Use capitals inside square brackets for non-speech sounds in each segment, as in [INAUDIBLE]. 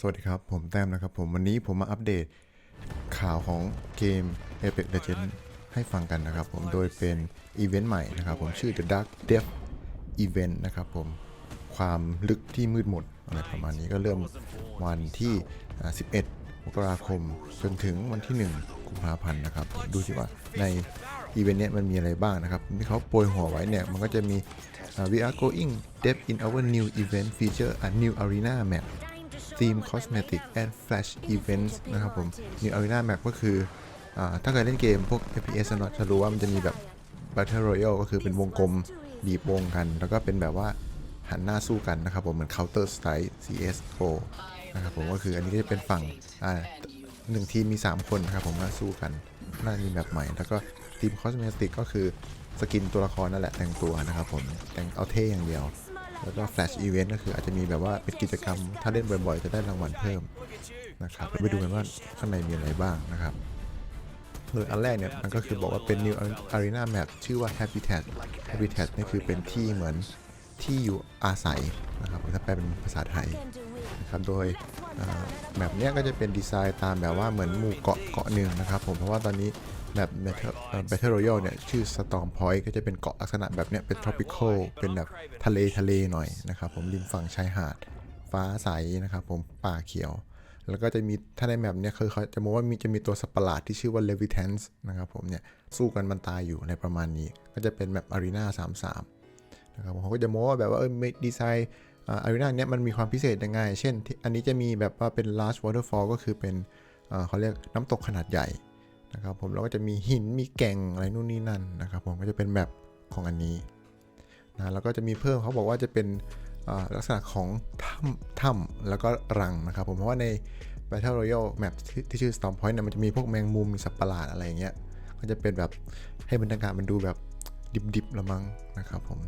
สวัสดีครับ ผมแต้มนะครับผมวันนี้ผมมาอัปเดตข่าวของเกม Apex Legends ให้ฟังกันนะครับผมโดยเป็นอีเวนต์ใหม่นะครับผมชื่อ The Dark Depth Event นะครับผมความลึกที่มืดมนอะไรประมาณนี้ก็เริ่มวันที่ 11 มกราคม จนถึงวันที่ 1 กุมภาพันธ์นะครับผมดูสิว่าในอีเวนต์เนี้ยมันมีอะไรบ้างนะครับที่เขาโปรยหัวไว้เนี่ย มันก็จะมี We are going deep in our new event feature a new arena map Theme Cosmetic and Flash Events นะครับผม New Arena Map ก็คืออถ้าเคยเล่นเกมพวก FPS เนอะจะรู้ว่ามันจะมีแบบ Battle Royale ก็คือเป็นวงกลมบีบวงกัน แล้วก็เป็นแบบว่าหันหน้าสู้กันนะครับผมเหมือน Counter Strike CSGO นะครับผมก็คืออันนี้จะเป็นฝั่งอ่าหนึ่งทีมมี 3 คนนะครับผมมาสู้กันน่ามีแบบใหม่ แล้วก็ทีม Cosmetic ก็คือสกินตัวละครนั่นแหละแต่งตัวนะครับผมแต่งเอาเท่อย่างเดียว แล้วก็ Flash Event ก็คืออาจจะมีแบบว่าเป็นกิจกรรม ถ้าเล่นบ่อยๆ จะได้รางวัลเพิ่มนะครับไปดูกันว่าข้างในมีอะไรบ้างนะครับโดยอันแรกเนี่ยมันก็คือบอกว่าเป็น New Arena Map ชื่อว่า Habitat Habitat นี่คือเป็นที่เหมือนที่อยู่อาศัยนะครับถ้าแปลเป็นภาษาไทยนะครับโดยแบบเนี้ยก็จะเป็นดีไซน์ตามแบบว่าเหมือนหมู่เกาะเกาะหนึ่งนะครับผมเพราะว่าตอนนี้ แบบ Battle เอ่อ Battle Royale เนี่ย ชื่อ Storm Point ก็จะเป็นเกาะลักษณะแบบเนี้ย เป็น tropical เป็นแบบทะเลทะเลหน่อยนะครับผมริมฝั่งชายหาด ฟ้าใสนะครับผมป่าเขียว แล้วก็จะมีถ้าในแมปเนี่ยคือเขาจะมองว่ามีจะมีตัวสัตว์ประหลาดที่ชื่อว่า Levitans นะครับผมเนี่ย สู้กันมันตายอยู่ในประมาณนี้ ก็จะเป็นแมป Arena 33 นะครับผมเขาก็จะโม้ว่าแบบว่าเออดีไซน์อารีนาเนี้ยมันมีความพิเศษยังไง เช่นที่อันนี้จะมีแบบว่าเป็น large waterfall ก็คือเป็นเอ่อเขาเรียกน้ำตกขนาดใหญ่ นะครับผมแล้วก็จะมีหินมีแก่งอะไรนู่นนี่นั่นนะครับผมก็จะเป็นแบบของอันนี้นะแล้วก็จะมีเพิ่มเขาบอกว่าจะเป็นลักษณะของถ้ำถ้ำแล้วก็รังนะครับผมเพราะว่าใน Battle Royale Map ที่ที่ชื่อ Storm Point เนี่ยมันจะมีพวกแมงมุมมีสัตว์ประหลาดอะไรอย่างเงี้ยก็จะเป็นแบบให้บรรยากาศมันดูแบบดิบๆละมั้งนะครับผม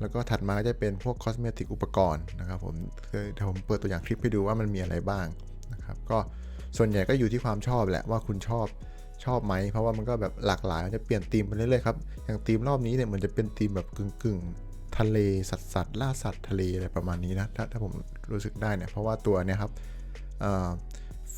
แล้วก็ถัดมาก็จะเป็นพวกคอสเมติกอุปกรณ์นะครับผมคือเดี๋ยวผมเปิดตัวอย่างคลิปให้ดูว่ามันมีอะไรบ้างนะครับก็ส่วนใหญ่ก็อยู่ที่ความชอบแหละว่าคุณชอบ ชอบไหม เพราะว่ามันก็แบบหลากหลายมันจะเปลี่ยนธีมไปเรื่อยๆครับ อย่างธีมรอบนี้เนี่ยมันจะเป็นธีมแบบกึ่งกึ่งๆทะเลสัตว์สัตว์ล่าสัตว์ทะเลอะไรประมาณนี้นะถ้าถ้าผมรู้สึกได้เนี่ยเพราะว่าตัวเนี่ยครับ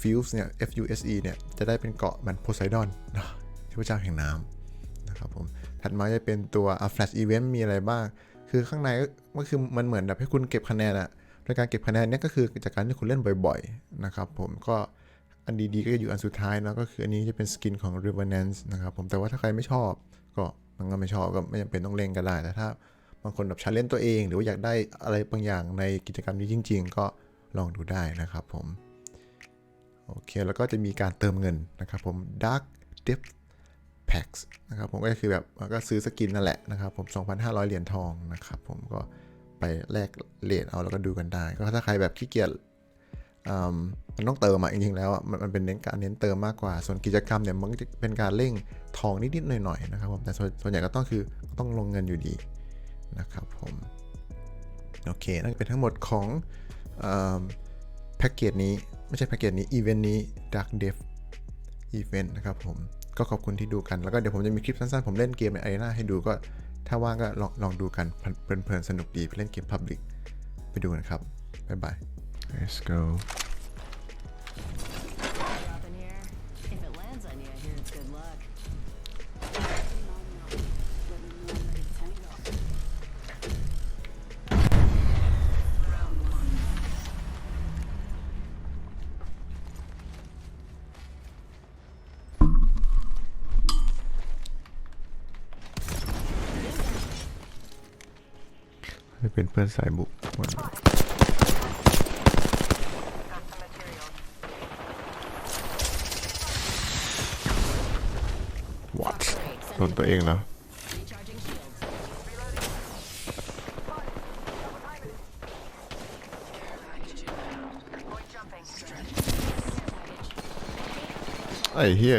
ฟิวส์เนี่ย F U S E เนี่ยจะได้เป็นเกาะมันโพไซดอนนะเทพเจ้าแห่งน้ำนะครับผมถัดมาจะเป็นตัว Flash Event มีอะไรบ้าง คือข้างในก็คือมันเหมือนแบบให้คุณเก็บคะแนนอะโดยการเก็บคะแนนเนี่ยก็คือจากการที่คุณเล่นบ่อย ๆ นะครับผมก็ อันดีๆ ก็จะอยู่อันสุดท้ายนะก็คืออันนี้จะเป็นสกินของ Revenant นะครับผมแต่ว่าถ้าใครไม่ชอบ ก็มันก็ไม่ชอบก็ไม่จำเป็นต้องเล่นก็ได้แต่ถ้าบางคนแบบชาเลนตัวเอง หรือว่าอยากได้อะไรบางอย่างในกิจกรรมนี้จริง ๆ ก็ลองดูได้นะครับผมโอเคแล้วก็จะมีการเติมเงินนะครับผม Dark Depth packs นะครับผมก็คือแบบก็ซื้อสกินนั่นแหละนะครับผม 2,500 เหรียญทองนะครับผมก็ไปแลกเหรียญเอาแล้วก็ดูกันได้ ก็ถ้าใครแบบขี้เกียจ มันต้องเติมอะจริงๆแล้วมันมันเป็นเน้นการเน้นเติมมากกว่า ส่วนกิจกรรมเนี่ยมันจะเป็นการเร่งทองนิดๆหน่อยๆนะครับผมแต่ส่วนส่วนใหญ่ก็ต้องคือต้องลงเงินอยู่ดีนะครับผมโอเคนั่นเป็นทั้งหมดของแพ็กเกจนี้ไม่ใช่แพ็กเกจนี้อีเวนต์นี้ Dark Dev Event นะครับผมก็ขอบคุณที่ดูกัน แล้วก็เดี๋ยวผมจะมีคลิปสั้นๆ ผมเล่นเกมใน Arena ให้ดูก็ถ้าว่างก็ลองลองดูกันเพลินๆสนุกดีไปเล่นเกม Public ไปดูกันครับ บ๊ายบาย let's go Up in here. If it lands on you, I hear it's good luck. ให้เป็นเพื่อนสายบุกวันนี้ What โดนตัวเองเหรอไอ้เหี้ย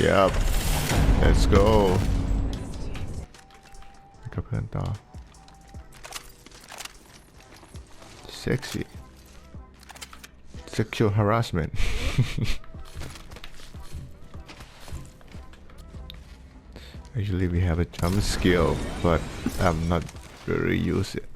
Yep. Let's go. Kapıdan daha. Sexy. Sexual harassment. [LAUGHS] Actually, we have a jump skill, but I'm not very use it.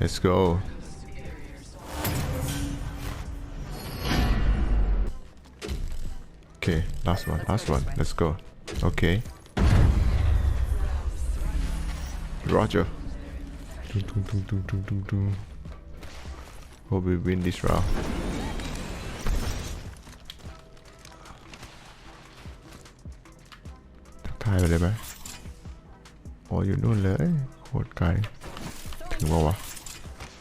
Let's go. Okay, last one, last one. Let's go. Okay. Roger. Dun, dun, dun, dun, dun, dun, dun. Hope we win this round. ทักทายไปเลยไหมโอ้อยู่นู่นเลย โคตรไกล ถึงว่าวะ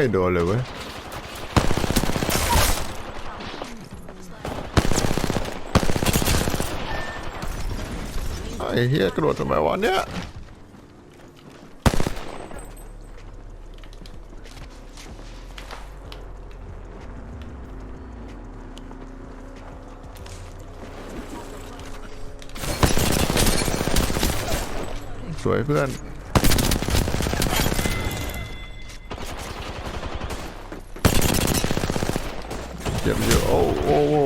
ไม่โดนเลยเว้ยไอ้เฮียกระโดดทำไมวะเนี่ยสวยเพื่อน จ็บอยอ้โอ้โอ้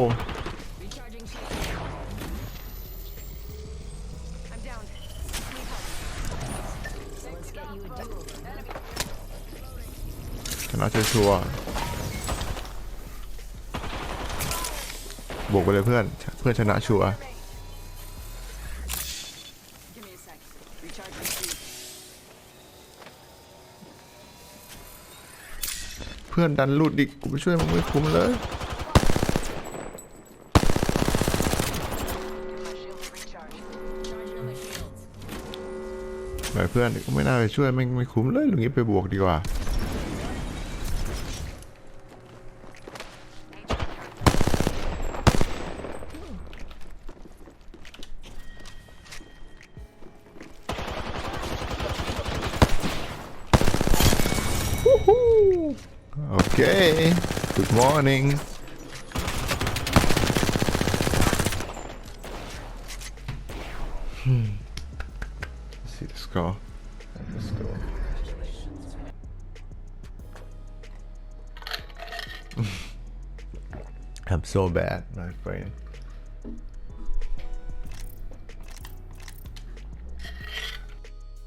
ชนะชัวร์บวกไปเลยเพื่อน เพื่อนชนะชัวร์เพื่อนดันลูดดิกูไปช่วยมึงไม่คุ้มเลย หน่อยเพื่อนกูไม่น่าไปช่วยไม่ไม่คุ้มเลยหรืองี้ไปบวกดีกว่า Okay. Good morning. Hmm. See the score. Let's go. [LAUGHS] I'm so bad, my friend.